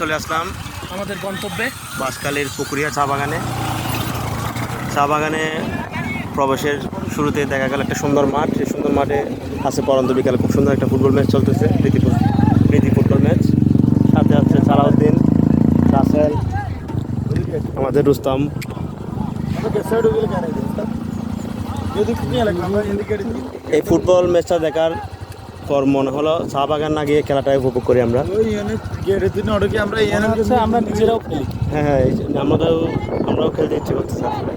চলে আসলাম আমাদের গন্তব্যে। বাসকালের পুকুরিয়া চা বাগানে। চা বাগানে প্রবেশের শুরুতে দেখা গেল একটা সুন্দর মাঠ। সেই সুন্দর মাঠে আছে পরন্ত বিকালে খুব সুন্দর একটা ফুটবল ম্যাচ চলতেছে প্রীতি প্রীতি ফুটবল ম্যাচ। সাথে আছে সালাউদ্দিন রাসেল আমাদের রুস্তম। এই ফুটবল ম্যাচটা দেখার পর মনে হলো চা বাগান না গিয়ে খেলাটাই উপভোগ করি আমরা। আমরা নিজেরাও খেলি। হ্যাঁ হ্যাঁ এই যে আমাদের আমরাও খেলতে ইচ্ছে করতেছে আসলে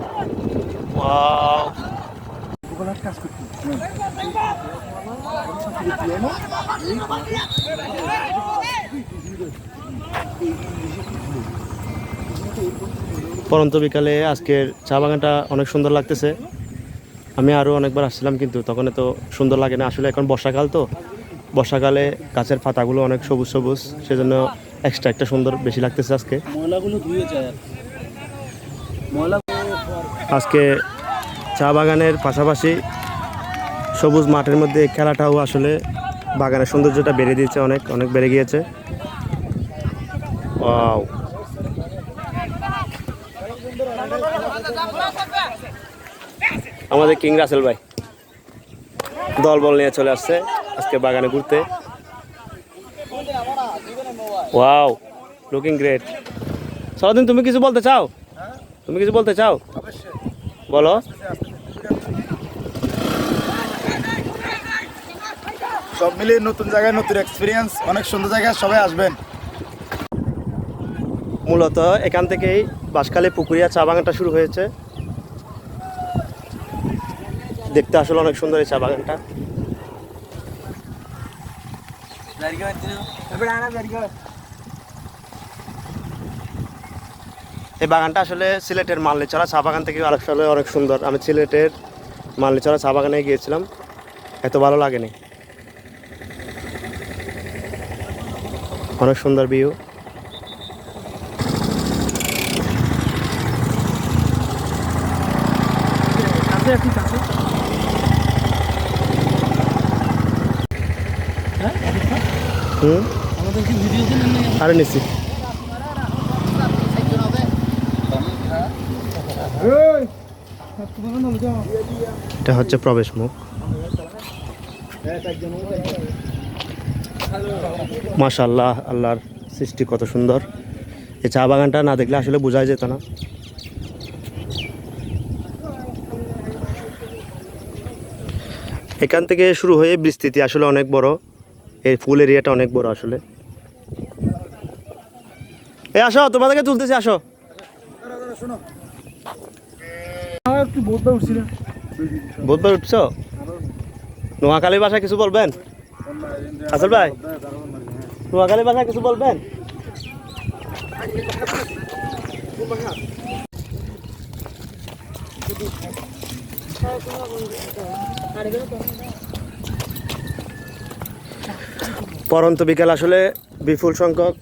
পরন্ত বিকালে আজকের চা বাগানটা অনেক সুন্দর লাগতেছে। আমি আরও অনেকবার আসছিলাম কিন্তু তখন তো সুন্দর লাগে না। আসলে এখন বর্ষাকাল তো। বর্ষাকালে গাছের পাতাগুলো অনেক সবুজ সবুজ সেজন্য এক্সট্রা একটা সুন্দর বেশি লাগতেছে আজকে। আজকে চা বাগানের পাশাপাশি সবুজ মাঠের মধ্যে খেলাটাও আসলে বাগানের সৌন্দর্যটা বেড়ে দিয়েছে অনেক অনেক বেড়ে গিয়েছে। Wow! আমাদের কিং রাসেল ভাই। দল বল নিয়ে চলে আসছে আজকে বাগানে ঘুরতে। ওয়াও লুকিং গ্রেট সারাদিন তুমি কিছু বলতে চাও? তুমি কিছু বলতে চাও? বলো। সব মিলিয়ে নতুন জায়গায় নতুন এক্সপিরিয়েন্স অনেক সুন্দর জায়গায় সবাই আসবেন। মূলত এখান থেকেই বাঁশখালী পুকুরিয়া চা বাগানটা শুরু হয়েছে। দেখতে আসলে অনেক সুন্দর এই চা বাগানটা। এই বাগানটা আসলে সিলেটের মাল্লিচড়া চা বাগান থেকে আসলে অনেক সুন্দর। আমি সিলেটের মাল্লিচড়া চা বাগানে গিয়েছিলাম। এত ভালো লাগেনি। অনেক সুন্দর ভিউ একটু কাছে হ্যাঁ হুম। আরে নিচ্ছি এটা হচ্ছে প্রবেশ মুখ। মাশাল্লাহ আল্লাহর সৃষ্টি কত সুন্দর। এই চা বাগানটা না দেখলে আসলে বোঝাই যেত না। এখান থেকে শুরু হয়ে বিস্তৃতি আসলে অনেক বড়। এই ফুল এরিয়াটা অনেক বড় আসলে। এ আসো, তোমাদেরকে তুলতেছি, আসো। বুধবার উঠছো? নোয়াখালীর ভাষায় কিছু বলবেন? আসল ভাই, নোয়াখালীর ভাষায় কিছু বলবেন? পরন্ত বিকেল আসলে বিপুল সংখ্যক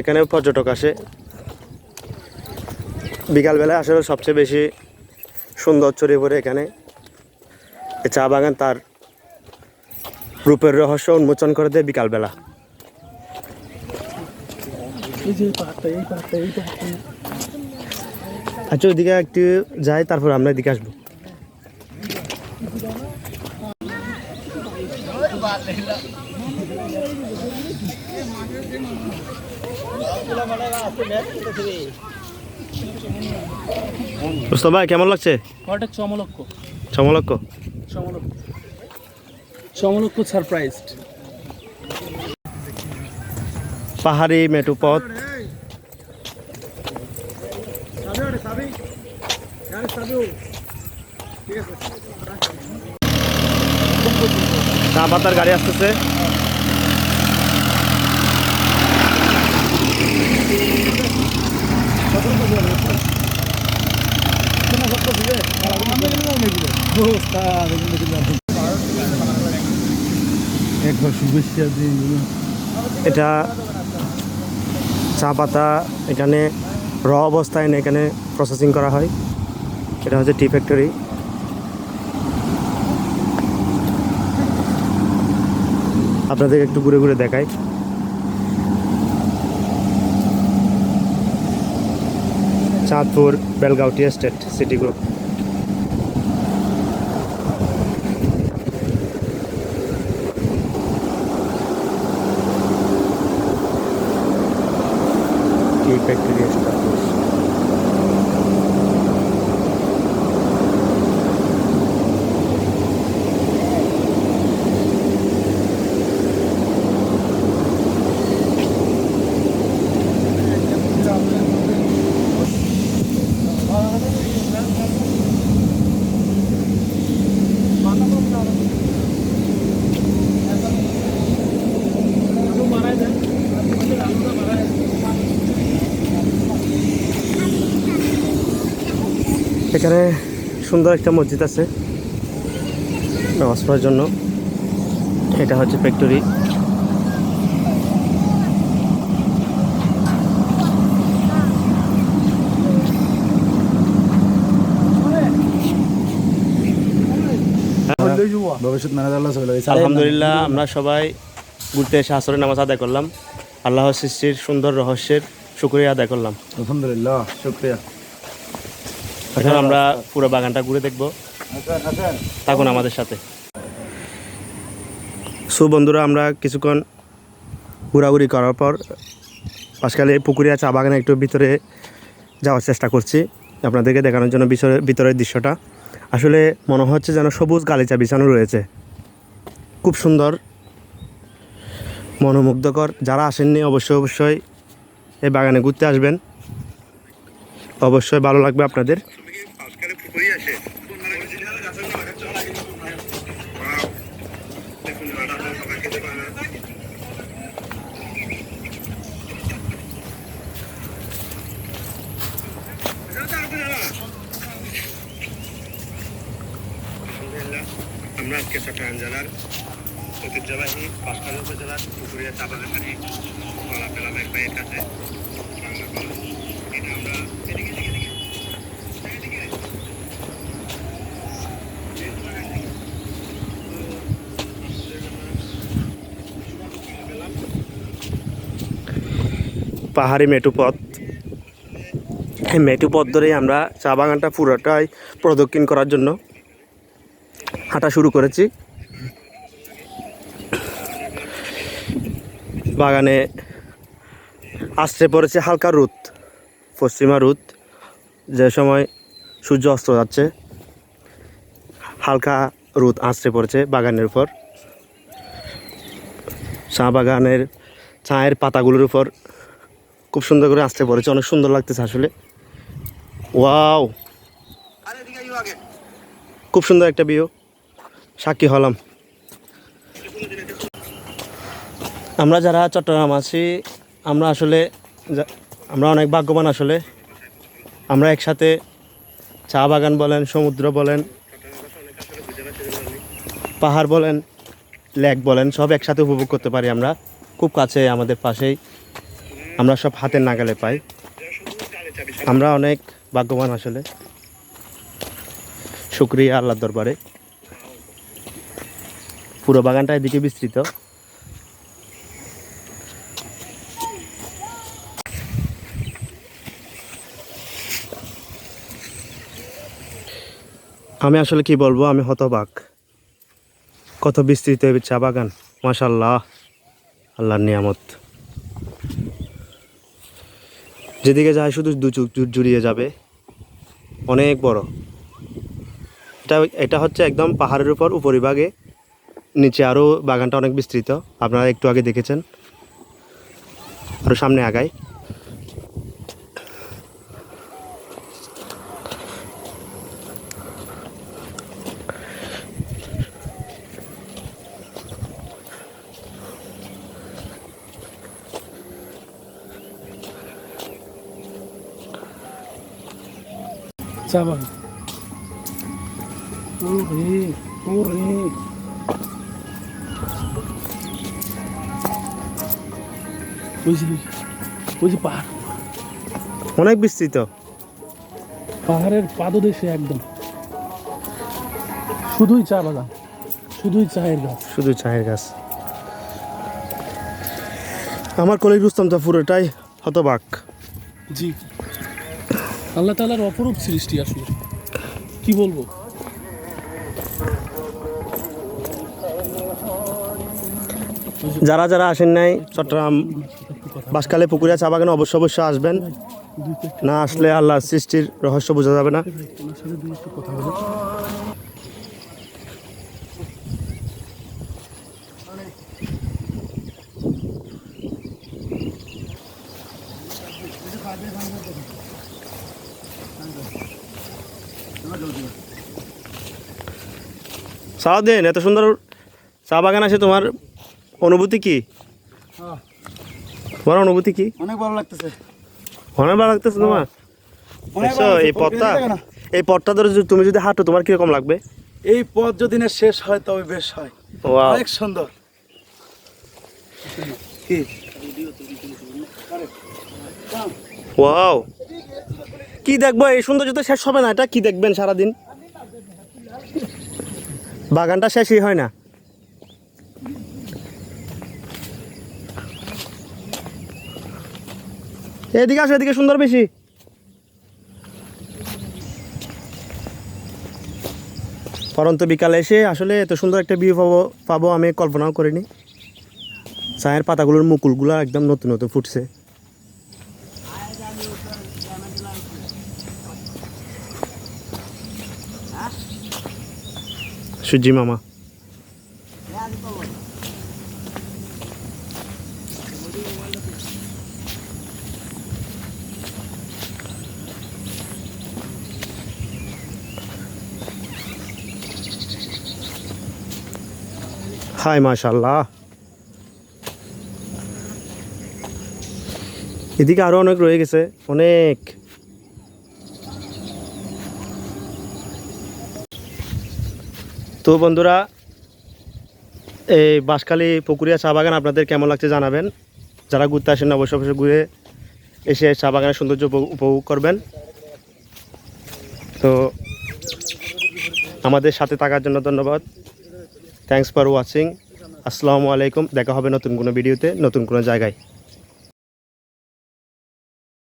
এখানে পর্যটক আসে। বিকালবেলায় আসলে সবচেয়ে বেশি সুন্দর ছড়িয়ে পড়ে এখানে। এই চা বাগান তার রূপের রহস্য উন্মোচন করে দেয় বিকালবেলা। আচ্ছা ওইদিকে একটু যাই, তারপর আমরা এদিকে আসব। মুস্তফা ভাই কেমন লাগছে? কয়টা চমলক্ষ। চমলক্ষ? চমলক্ষ। সারপ্রাইজড পাহাড়ি মেটু পথ। চা পাতার গাড়ি আসতেছে। এটা চা পাতা, এখানে র অবস্থায় এখানে প্রসেসিং করা হয়। এটা হচ্ছে টি ফ্যাক্টরি আপনাদের একটু ঘুরে ঘুরে দেখাই। Chandpur Belgauti estate city group factory এখানে সুন্দর একটা মসজিদ আছে নামাজ পড়ার জন্য। এটা হচ্ছে ফ্যাক্টরি। ভবিষ্যৎ আলহামদুলিল্লাহ আমরা সবাই ঘুরতে এসে আসরের নামাজ আদায় করলাম। আল্লাহ সৃষ্টির সুন্দর রহস্যের শুক্রিয়া আদায় করলাম। আলহামদুলিল্লাহ শুক্রিয়া। এখন আমরা পুরো বাগানটা ঘুরে দেখব। থাকুন আমাদের সাথে। সো বন্ধুরা, আমরা কিছুক্ষণ ঘোরাঘুরি করার পর আজকাল এই পুকুরিয়া চা বাগানে একটু ভিতরে যাওয়ার চেষ্টা করছি। আপনাদেরকে দেখানোর জন্য ভিতরে- ভিতরের দৃশ্যটা। আসলে মনে হচ্ছে যেন সবুজ গালিচা বিছানো রয়েছে। খুব সুন্দর, মনোমুগ্ধকর। যারা আসেননি, অবশ্যই অবশ্যই এই বাগানে ঘুরতে আসবেন। অবশ্যই ভালো লাগবে আপনাদের আমরা আজকে চট্টগ্রাম জেলার ঐতিহ্যবাহী পাঁচখালী উপজেলার পুকুরিয়া চা বাগানে কলা পেলাম এক ভাইয়ের কাছে বাংলা কলা এটা আমরা এদিকে এদিকে এদিকে। পাহাড়ি মেটু পথ। এই মেটু পথ ধরেই আমরা চা বাগানটা পুরোটাই প্রদক্ষিণ করার জন্য হাঁটা শুরু করেছি। বাগানে আসতে পড়েছে হালকা রোদ পশ্চিমা রোদ যে সময় সূর্য অস্ত যাচ্ছে হালকা রোদ আসতে পড়েছে বাগানের উপর। চা বাগানের চায়ের পাতাগুলোর উপর খুব সুন্দর করে আসতে পড়েছে অনেক সুন্দর লাগতেছে আসলে। ওয়াও! খুব সুন্দর একটা ভিউ। সাক্ষী হলাম। আমরা যারা চট্টগ্রাম আছি, আমরা আসলে আমরা অনেক ভাগ্যবান আসলে। আমরা একসাথে চা বাগান বলেন, সমুদ্র বলেন, পাহাড় বলেন, লেক বলেন, সব একসাথে উপভোগ করতে পারি আমরা। খুব কাছে আমাদের পাশেই। আমরা সব হাতের নাগালে পাই। আমরা অনেক ভাগ্যবান আসলে। শুক্রিয়া আল্লাহর দরবারে। পুরো বাগানটা এদিকে বিস্তৃত। আমি আসলে কি বলব, আমি হতবাক। কত বিস্তৃত চা বাগান মাশাল্লাহ আল্লাহর নিয়ামত। যেদিকে যায় শুধু দু জুড়িয়ে যাবে। অনেক বড়। এটা এটা হচ্ছে একদম পাহাড়ের উপর, উপরিভাগে। নিচে আরও বাগানটা অনেক বিস্তৃত। আপনারা একটু আগে দেখেছেন। আরও সামনে আগায় চা বাগান ওরে ওরে। ওই যে ওই যে পাহাড়। অনেক বিস্তৃত। পাহাড়ের পাদদেশে একদম। শুধুই চা বাগান শুধুই চায়ের গাছ। শুধু চায়ের গাছ। আমার কলিগ রুস্তম তা পুরোটাই হতবাক। জি। আল্লাহ তালার অপরূপ সৃষ্টি আসলে। কি বলব? যারা যারা আসেন নাই, চট্টগ্রাম বাসকালে পুকুরিয়া চা বাগানে অবশ্য অবশ্যই আসবেন। না আসলে আল্লাহর সৃষ্টির রহস্য বোঝা যাবে না ওনার সাথে দুই একটু কথা বলে সারাদিন এত সুন্দর চা বাগান আছে তোমার অনুভূতি কি? তোমার অনুভূতি কি? অনেক ভালো লাগতেছে। অনেক ভালো লাগতেছে তোমার? লাগছে, এই পথটা? এই পথটা ধরে তুমি যদি হাঁটো তোমার কীরকম লাগবে? এই পথ যদি না শেষ হয় তবে বেশ হয়. অনেক সুন্দর। কি? ওয়াও। কি দেখব? এই সৌন্দর্য তো শেষ হবে না। এটা কি দেখবেন সারাদিন? বাগানটা শেষই হয় না। এদিকে আসো, এদিকে সুন্দর বেশি। পরন্ত বিকালে এসে আসলে এত সুন্দর একটা ভিউ পাবো পাবো আমি কল্পনাও করিনি। চায়ের পাতাগুলোর মুকুলগুলো একদম নতুন নতুন ফুটছে। সুজি মামা। হাই মাশাল্লাহ এদিকে আরও অনেক রয়ে গেছে অনেক। তো বন্ধুরা, এই বাঁশখালী পুকুরিয়া চা বাগান আপনাদের কেমন লাগছে জানাবেন। যারা ঘুরতে আসেন অবশ্যই অবশ্যই ঘুরে এসে চা বাগানের সৌন্দর্য উপভোগ করবেন। তো আমাদের সাথে থাকার জন্য ধন্যবাদ। থ্যাংকস ফর ওয়াচিং আসসালামু আলাইকুম। দেখা হবে নতুন কোনো ভিডিওতে, নতুন কোনো জায়গায়।